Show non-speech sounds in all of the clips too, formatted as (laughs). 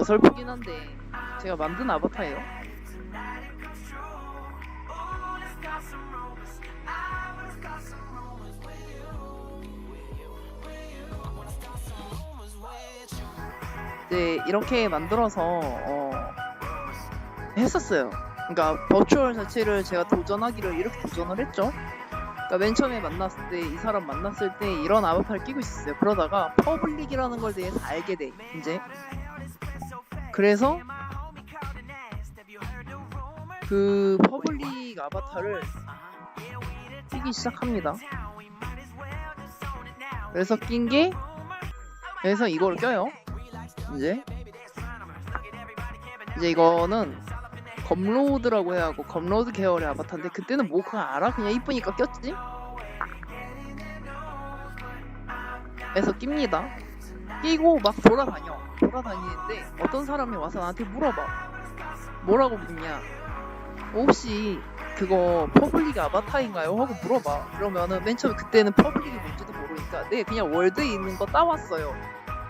어설프긴 한데 제가 만든 아바타예요. 네, 이렇게 만들어서 어, 했었어요. 그러니까 버추얼 자체를 제가 도전하기를 이렇게 도전을 했죠. 그러니까 맨 처음에 만났을 때 이 사람 만났을 때 이런 아바타를 끼고 있었어요. 그러다가 퍼블릭이라는 걸 대해서 알게 돼 이제. 그래서 그 퍼블릭 아바타를 끼기 시작합니다. 그래서 낀 게 그래서 이걸 껴요. 이제 이제 이거는 검로드라고 해야 하고 검로드 계열의 아바타인데 그때는 뭐 그거 알아? 그냥 이쁘니까 꼈지? 그래서 낍니다. 끼고 막 돌아다녀. 돌아다니는데 어떤 사람이 와서 나한테 물어봐. 뭐라고 묻냐? 혹시 그거 퍼블릭 아바타인가요? 하고 물어봐. 그러면은 맨 처음에 그때는 퍼블릭이 뭔지도 모르니까 네 그냥 월드에 있는 거 따왔어요.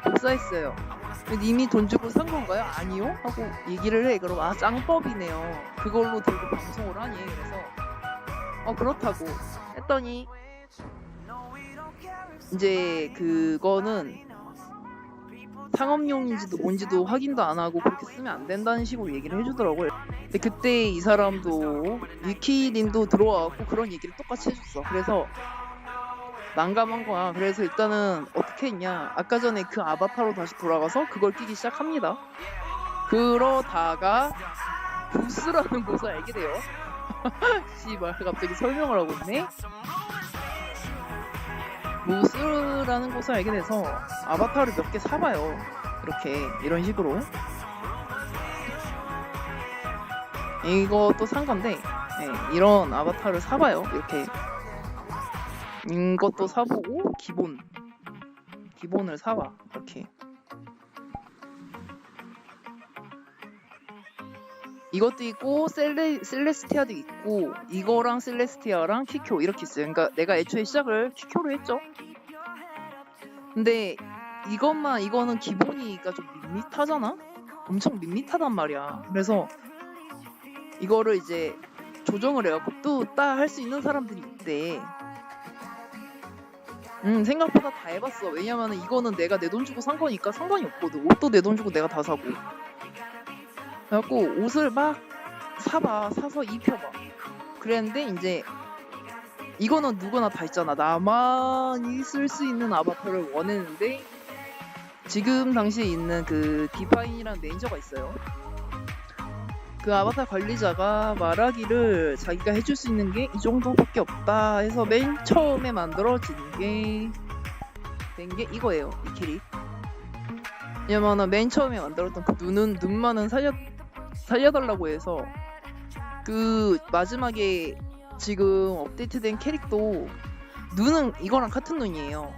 복사했어요. 이미 돈 주고 산 건가요? 아니요? 하고 얘기를 해. 그럼 아 짱법이네요. 그걸로 들고 방송을 하니. 그래서 어 그렇다고 했더니 이제 그거는 상업용인지도 뭔지도 확인도 안 하고 그렇게 쓰면 안 된다는 식으로 얘기를 해주더라고요. 근데 그때 이 사람도 위키님도 들어와갖고 그런 얘기를 똑같이 해줬어. 그래서 난감한 거야. 그래서 일단은 어떻게 했냐. 아까 전에 그 아바타로 다시 돌아가서 그걸 끼기 시작합니다. 그러다가 부스라는 곳을 알게 돼요. (laughs) 씨발 갑자기 설명을 하고 있네. 무스라는 곳을 알게 돼서 아바타를 몇 개 사봐요. 이렇게 이런 식으로. 이것도 산 건데 네, 이런 아바타를 사봐요. 이렇게 이것도 사보고 기본 기본을 사봐 이렇게 이것도 있고 셀레, 셀레스티아도 있고 이거랑 셀레스티아랑 키쿄 이렇게 있어요. 그러니까 내가 애초에 시작을 키쿄로 했죠. 근데 이것만 이거는 기본이니까 좀 밋밋하잖아? 엄청 밋밋하단 말이야. 그래서 이거를 이제 조정을 해갖고 또따할수 있는 사람들이 있대. 음 생각보다 다 해봤어. 왜냐면은 이거는 내가 내 돈 주고 산 거니까 상관이 없거든. 옷도 내 돈 주고 내가 다 사고 그래갖고 옷을 막 사봐 사서 입혀봐. 그랬는데 이제 이거는 누구나 다 있잖아. 나만이 쓸수 있는 아바타를 원했는데 지금 당시에 있는 그 디파인이라는 매니저가 있어요. 그 아바타 관리자가 말하기를 자기가 해줄 수 있는 게 이 정도밖에 없다 해서 맨 처음에 만들어진 게 된게 이거예요 이 캐릭 왜냐면은 맨 처음에 만들었던 그 눈은 눈만은 살려 살려달라고 해서 그 마지막에 지금 업데이트된 캐릭도 눈은 이거랑 같은 눈이에요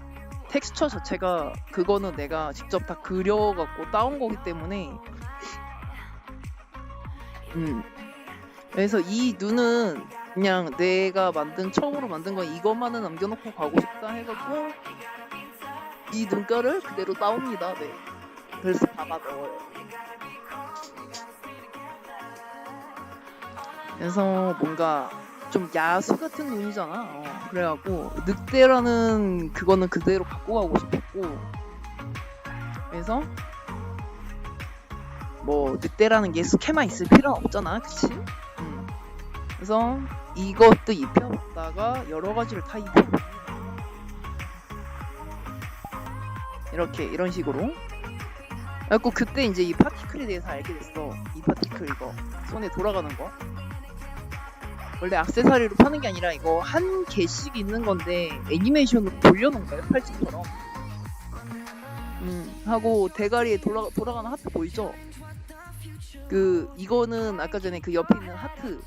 텍스처 자체가 그거는 내가 직접 다 그려갖고 따온 거기 때문에 음. 그래서 이 눈은 그냥 내가 만든 처음으로 만든 건 이것만은 남겨놓고 가고 싶다 해갖고 이 눈가를 그대로 따옵니다. 네. 그래서 박아 넣어요. 그래서 뭔가 좀 야수 같은 눈이잖아. 어, 그래갖고 늑대라는 그거는 그대로 갖고 가고 싶었고 그래서 뭐 늑대라는 게 스케만 있을 필요는 없잖아, 그치? 음. 그래서 이것도 입혀봤다가 여러 가지를 다 입혀봤다. 이렇게 이런 식으로. 그래갖고 그때 이제 이 파티클에 대해서 알게 됐어. 이 파티클 이거 손에 돌아가는 거. 원래 악세사리로 파는 게 아니라 이거 한 개씩 있는 건데 애니메이션으로 돌려놓은 거예요, 팔찌처럼. 음, 하고 대가리에 돌아, 돌아가는 하트 보이죠? 그 이거는 아까 전에 그 옆에 있는 하트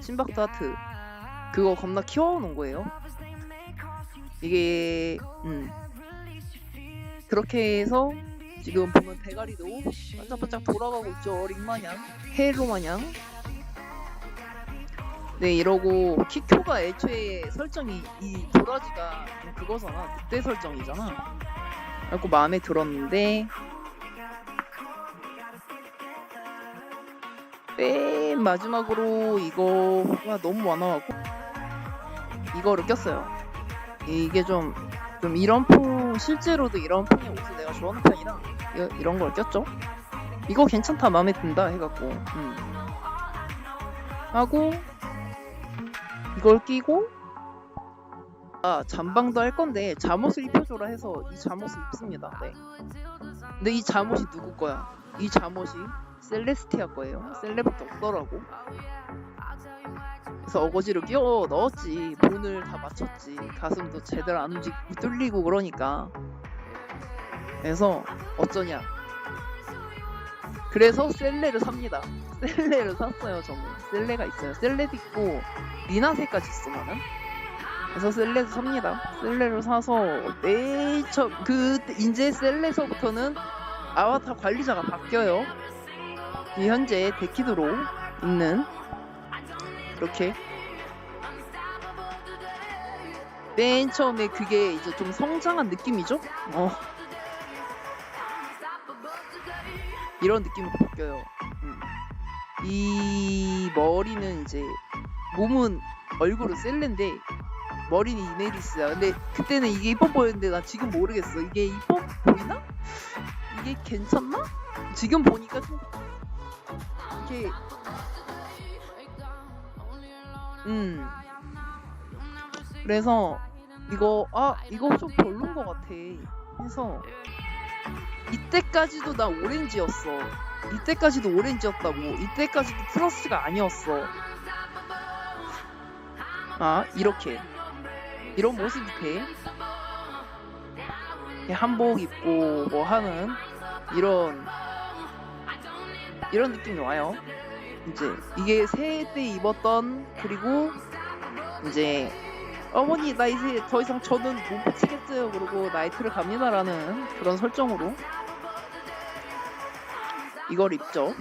심박트 하트 그거 겁나 키워놓은 거예요. 이게 음 그렇게 해서 지금 보면 대가리도 반짝반짝 돌아가고 있죠 어린 마냥 헤일로 마냥. 네 이러고 키쿄가 애초에 설정이 이 도라지가 그거잖아 늑대 설정이잖아. 그래갖고 마음에 들었는데 맨 마지막으로 이거가 너무 많아갖고 이거를 꼈어요. 이게 좀, 좀 이런 풍, 실제로도 이런 풍의 옷을 내가 좋아하는 편이라 이, 이런 걸 꼈죠. 이거 괜찮다, 마음에 든다 해갖고 음. 하고 이걸 끼고 아 잠방도 할 건데 잠옷을 입혀줘라 해서 이 잠옷을 입습니다. 네. 근데 이 잠옷이 누구 거야? 이 잠옷이 셀레스티아 거예요. 셀레밖에 없더라고. 그래서 어거지로 끼워 넣었지. 본을 다 맞췄지. 가슴도 제대로 안 움직이고 뚫리고 그러니까. 그래서 어쩌냐. 그래서 셀레를 삽니다. 셀레를 샀어요, 저는. 셀레가 있어요. 셀레도 있고, 리나세까지 있어, 나는. 그래서 셀레도 삽니다. 셀레를 사서, 네, 저, 그, 이제 셀레서부터는 아바타 관리자가 바뀌어요. 이 현재 데키드로 있는, 이렇게. 맨 처음에 그게 이제 좀 성장한 느낌이죠? 어. 이런 느낌으로 바뀌어요. 음. 이 머리는 이제 몸은 얼굴은 셀레인데 머리는 이네리스야. 근데 그때는 이게 이뻐 보였는데 나 지금 모르겠어. 이게 이뻐 보이나? 이게 괜찮나? 지금 보니까 좀 이게 음 그래서 이거 아 이거 좀 별론 것 같아. 해서 이때까지도 나 오렌지였어. 이때까지도 오렌지였다고. 이때까지도 플러스가 아니었어. 아, 이렇게. 이런 모습이 돼. 한복 입고 뭐 하는 이런 이런 느낌이 와요. 이제 이게 새해 때 입었던 그리고 이제 어머니 나 이제 더 이상 저는 못 붙이겠어요 그러고 나이트를 갑니다라는 그런 설정으로 이걸 입죠.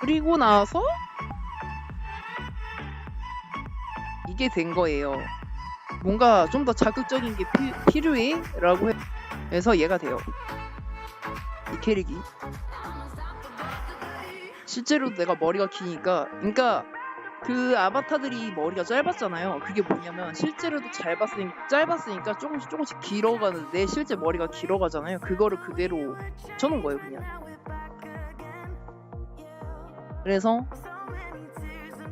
그리고 나서 이게 된 거예요. 뭔가 좀 더 자극적인 게 피, 필요해 라고 해서 얘가 돼요. 이 캐릭이. 실제로 내가 머리가 기니까 그러니까 그 아바타들이 머리가 짧았잖아요. 그게 뭐냐면 실제로도 짧았으니까, 짧았으니까 조금씩 조금씩 길어가는데 실제 머리가 길어가잖아요. 그거를 그대로 쳐놓은 거예요, 그냥. 그래서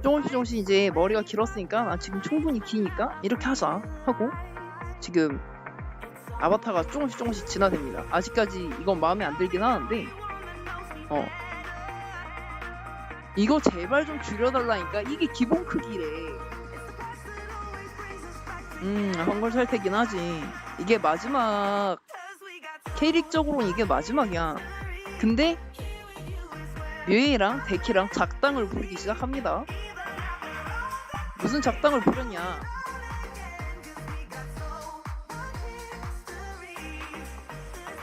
조금씩 조금씩 이제 머리가 길었으니까 아, 지금 충분히 기니까 이렇게 하자 하고 지금 아바타가 조금씩 조금씩 진화됩니다. 아직까지 이건 마음에 안 들긴 하는데 어 이거 제발 좀 줄여달라니까? 이게 기본 크기래. 음 한글 살태긴 하지. 이게 마지막 캐릭적으로는 이게 마지막이야. 근데 묘이랑 데키랑 작당을 부리기 시작합니다. 무슨 작당을 부렸냐?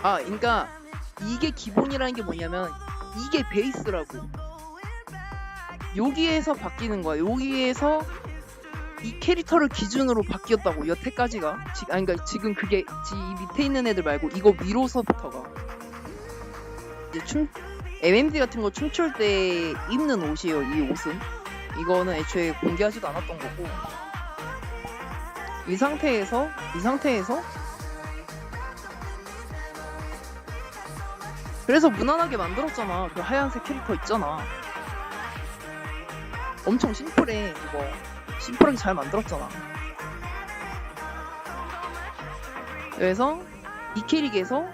아 그러니까 이게 기본이라는 게 뭐냐면 이게 베이스라고 여기에서 바뀌는 거야. 여기에서 이 캐릭터를 기준으로 바뀌었다고 여태까지가 지, 아니 그러니까 지금 그게 지, 이 밑에 있는 애들 말고 이거 위로서부터가 이제 춤 MMD 같은 거 춤출 때 입는 옷이에요. 이 옷은 이거는 애초에 공개하지도 않았던 거고 이 상태에서 이 상태에서 그래서 무난하게 만들었잖아. 그 하얀색 캐릭터 있잖아. 엄청 심플해. 이거 심플하게 잘 만들었잖아. 그래서 이 캐릭에서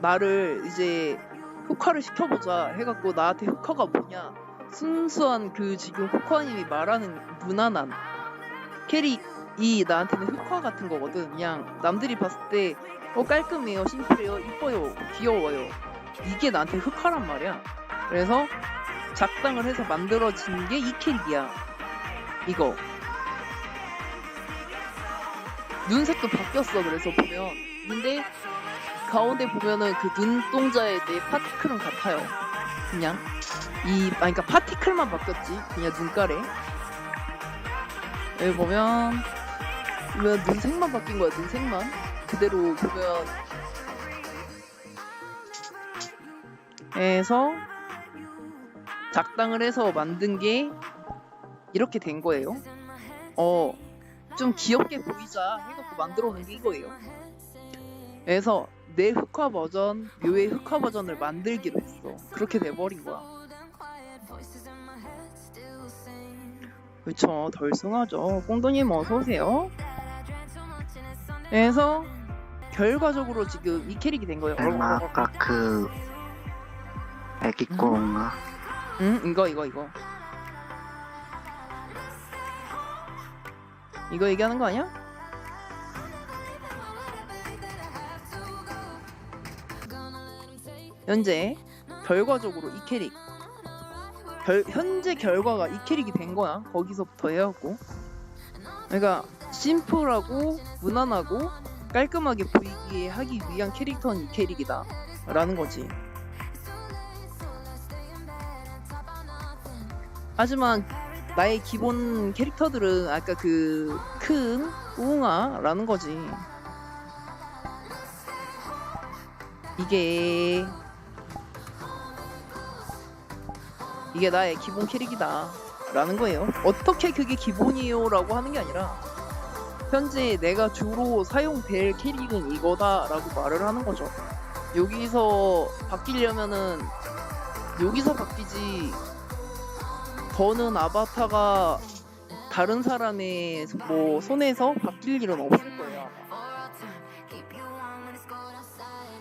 나를 이제 흑화를 시켜보자 해갖고 나한테 흑화가 뭐냐? 순수한 그 지금 흑화님이 말하는 무난한 캐릭이 나한테는 흑화 같은 거거든. 그냥 남들이 봤을 때 어 깔끔해요 심플해요 이뻐요 귀여워요. 이게 나한테 흑화란 말이야. 그래서 작당을 해서 만들어진 게이 캐릭이야. 이거. 눈색도 바뀌었어. 그래서 보면. 근데 가운데 보면은 그 눈동자에 내 파티클은 같아요. 그냥 이 아니 그러니까 파티클만 바뀌었지. 그냥 눈가래. 여기 보면 보면 눈색만 바뀐 거야. 눈색만 그대로 보면 해서 작당을 해서 만든 게 이렇게 된 거예요. 어, 좀 귀엽게 보이자 해놓고 만들어 놓은 게 이거예요. 그래서 내 흑화 버전, 묘의 흑화 버전을 만들기로 했어. 그렇게 돼버린 거야. 그쵸, 덜숭하죠. 꽁도님 어서오세요. 그래서 결과적으로 지금 이 캐릭이 된 거예요. 설마 아까 그 애기 꼬인가? 응, 이거 이거 이거. 이거 얘기하는 거 아니야? 현재 결과적으로 이 캐릭 결, 현재 결과가 이 캐릭이 된 거야. 거기서부터 해갖고. 그러니까 심플하고 무난하고 깔끔하게 보이게 하기 위한 캐릭터는 이 캐릭이다. 라는 거지. 하지만 나의 기본 캐릭터들은 아까 그 큰 우웅아라는 거지. 이게 이게 나의 기본 캐릭이다 라는 거예요. 어떻게 그게 기본이에요라고 하는 게 아니라 현재 내가 주로 사용될 캐릭은 이거다 라고 말을 하는 거죠. 여기서 바뀌려면은 여기서 바뀌지 더는 아바타가 다른 사람의 뭐 손에서 바뀔 일은 없을 거예요. 아마.